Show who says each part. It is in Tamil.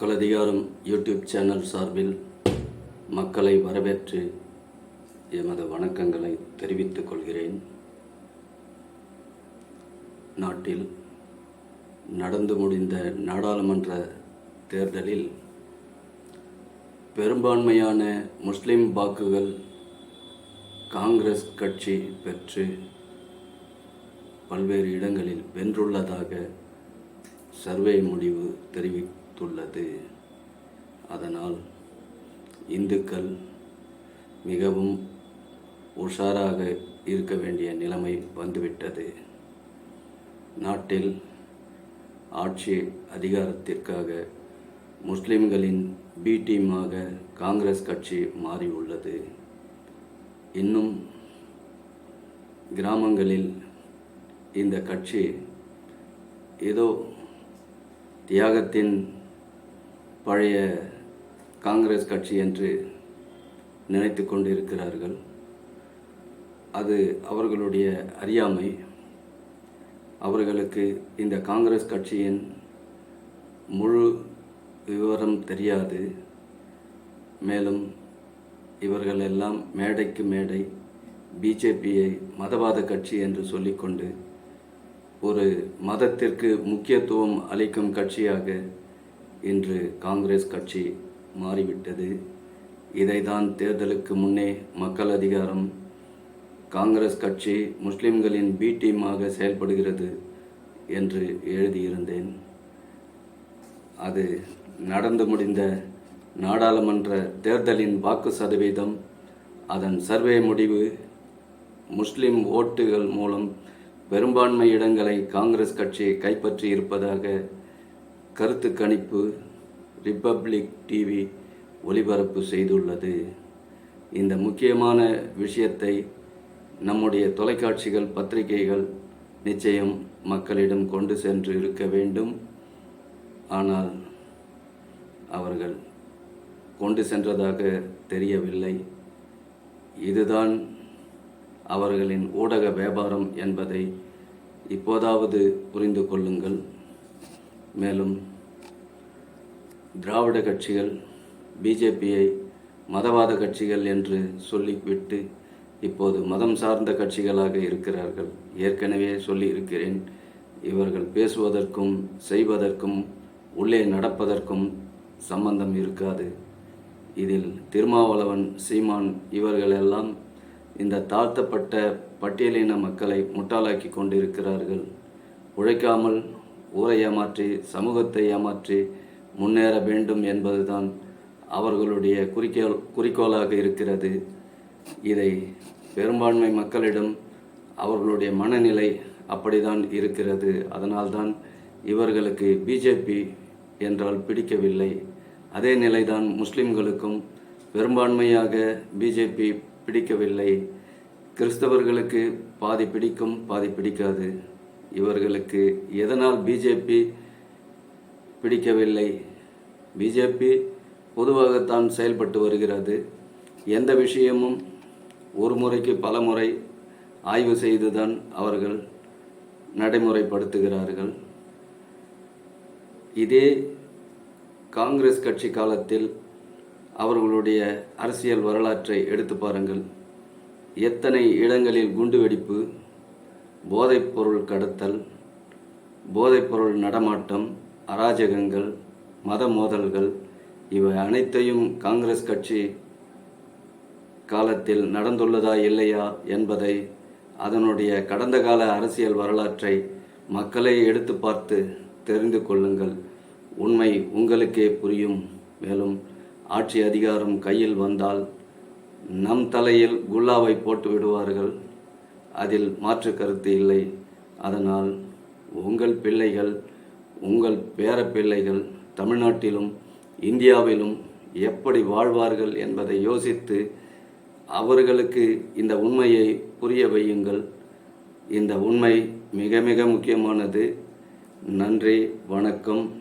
Speaker 1: மக்கள் அதிகாரம் யூடியூப் சேனல் சார்பில் மக்களை வரவேற்று எமது வணக்கங்களை தெரிவித்துக் கொள்கிறேன். நாட்டில் நடந்து முடிந்த நாடாளுமன்ற தேர்தலில் பெரும்பான்மையான முஸ்லிம் வாக்குகள் காங்கிரஸ் கட்சி பெற்று பல்வேறு இடங்களில் வென்றுள்ளதாக சர்வே முடிவு கொடுத்துள்ளது அதனால் இந்துக்கள் மிகவும் உஷாராக இருக்க வேண்டிய நிலைமை வந்துவிட்டது. நாட்டில் ஆட்சி அதிகாரத்திற்காக முஸ்லிம்களின் பி டீமாக காங்கிரஸ் கட்சி மாறியுள்ளது. இன்னும் கிராமங்களில் இந்த கட்சி ஏதோ தியாகத்தின் பழைய காங்கிரஸ் கட்சி என்று நினைத்து கொண்டிருக்கிறார்கள். அது அவர்களுடைய அறியாமை. அவர்களுக்கு இந்த காங்கிரஸ் கட்சியின் முழு விவரம் தெரியாது. மேலும் இவர்கள் எல்லாம் மேடைக்கு மேடை பிஜேபியை மதவாத கட்சி என்று சொல்லிக்கொண்டு ஒரு மதத்திற்கு முக்கியத்துவம் அளிக்கும் கட்சியாக இன்று காங்கிரஸ் கட்சி மாறிவிட்டது. இதைதான் தேர்தலுக்கு முன்னே மக்கள் அதிகாரம் காங்கிரஸ் கட்சி முஸ்லிம்களின் பி டீமாக செயல்படுகிறது என்று எழுதியிருந்தேன். அது நடந்து முடிந்த நாடாளுமன்ற தேர்தலின் வாக்கு சதவீதம் அதன் சர்வே முடிவு முஸ்லிம் ஓட்டுகள் மூலம் பெரும்பான்மை இடங்களை காங்கிரஸ் கட்சி கைப்பற்றி இருப்பதாக கருத்து கணிப்பு ரிப்பப்ளிக் டிவி ஒளிபரப்பு செய்துள்ளது. இந்த முக்கியமான விஷயத்தை நம்முடைய தொலைக்காட்சிகள் பத்திரிகைகள் நிச்சயம் மக்களிடம் கொண்டு சென்று இருக்க வேண்டும். ஆனால் அவர்கள் கொண்டு சென்றதாக தெரியவில்லை. இதுதான் அவர்களின் ஊடக வியாபாரம் என்பதை இப்போதாவது புரிந்து கொள்ளுங்கள். மேலும் திராவிட கட்சிகள் பிஜேபியை மதவாத கட்சிகள் என்று சொல்லிவிட்டு இப்போது மதம் சார்ந்த கட்சிகளாக இருக்கிறார்கள். ஏற்கனவே சொல்லி இருக்கிறேன் இவர்கள் பேசுவதற்கும் செய்வதற்கும் உள்ளே நடப்பதற்கும் சம்பந்தம் இருக்காது. இதில் திருமாவளவன் சீமான் இவர்களெல்லாம் இந்த தாழ்த்தப்பட்ட பட்டியலின மக்களை முட்டாளாக்கி கொண்டிருக்கிறார்கள். உழைக்காமல் ஊரை ஏமாற்றி சமூகத்தை ஏமாற்றி முன்னேற வேண்டும் என்பதுதான் அவர்களுடைய குறிக்கோள் குறிக்கோளாக இருக்கிறது. இதை பெரும்பான்மை மக்களிடம் அவர்களுடைய மனநிலை அப்படிதான் இருக்கிறது. அதனால்தான் இவர்களுக்கு பிஜேபி என்றால் பிடிக்கவில்லை. அதே நிலைதான் முஸ்லிம்களுக்கும் பெரும்பான்மையாக பிஜேபி பிடிக்கவில்லை. கிறிஸ்தவர்களுக்கு பாதி பிடிக்கும் பாதி பிடிக்காது. இவர்களுக்கு எதனால் பிஜேபி பிடிக்கவில்லை. பிஜேபி பொதுவாகத்தான் செயல்பட்டு வருகிறது. எந்த விஷயமும் ஒரு முறைக்கு பல முறை ஆய்வு செய்துதான் அவர்கள் நடைமுறைப்படுத்துகிறார்கள். இதே காங்கிரஸ் கட்சி காலத்தில் அவர்களுடைய அரசியல் வரலாற்றை எடுத்து பாருங்கள். எத்தனை இடங்களில் குண்டுவெடிப்பு போதைப்பொருள் கடத்தல் போதைப்பொருள் நடமாட்டம் அராஜகங்கள் மத மோதல்கள் இவை அனைத்தையும் காங்கிரஸ் கட்சி காலத்தில் நடந்துள்ளதா இல்லையா என்பதை அதனுடைய கடந்த கால அரசியல் வரலாற்றை மக்களை எடுத்து பார்த்து தெரிந்து கொள்ளுங்கள். உண்மை உங்களுக்கே புரியும். மேலும் ஆட்சி அதிகாரம் கையில் வந்தால் நம் தலையில் குல்லாவை போட்டு விடுவார்கள். அதில் மாற்று கருத்து இல்லை. அதனால் உங்கள் பிள்ளைகள் உங்கள் பேர பிள்ளைகள் தமிழ்நாட்டிலும் இந்தியாவிலும் எப்படி வாழ்வார்கள் என்பதை யோசித்து அவர்களுக்கு இந்த உண்மையை புரிய வையுங்கள். இந்த உண்மை மிக மிக முக்கியமானது. நன்றி வணக்கம்.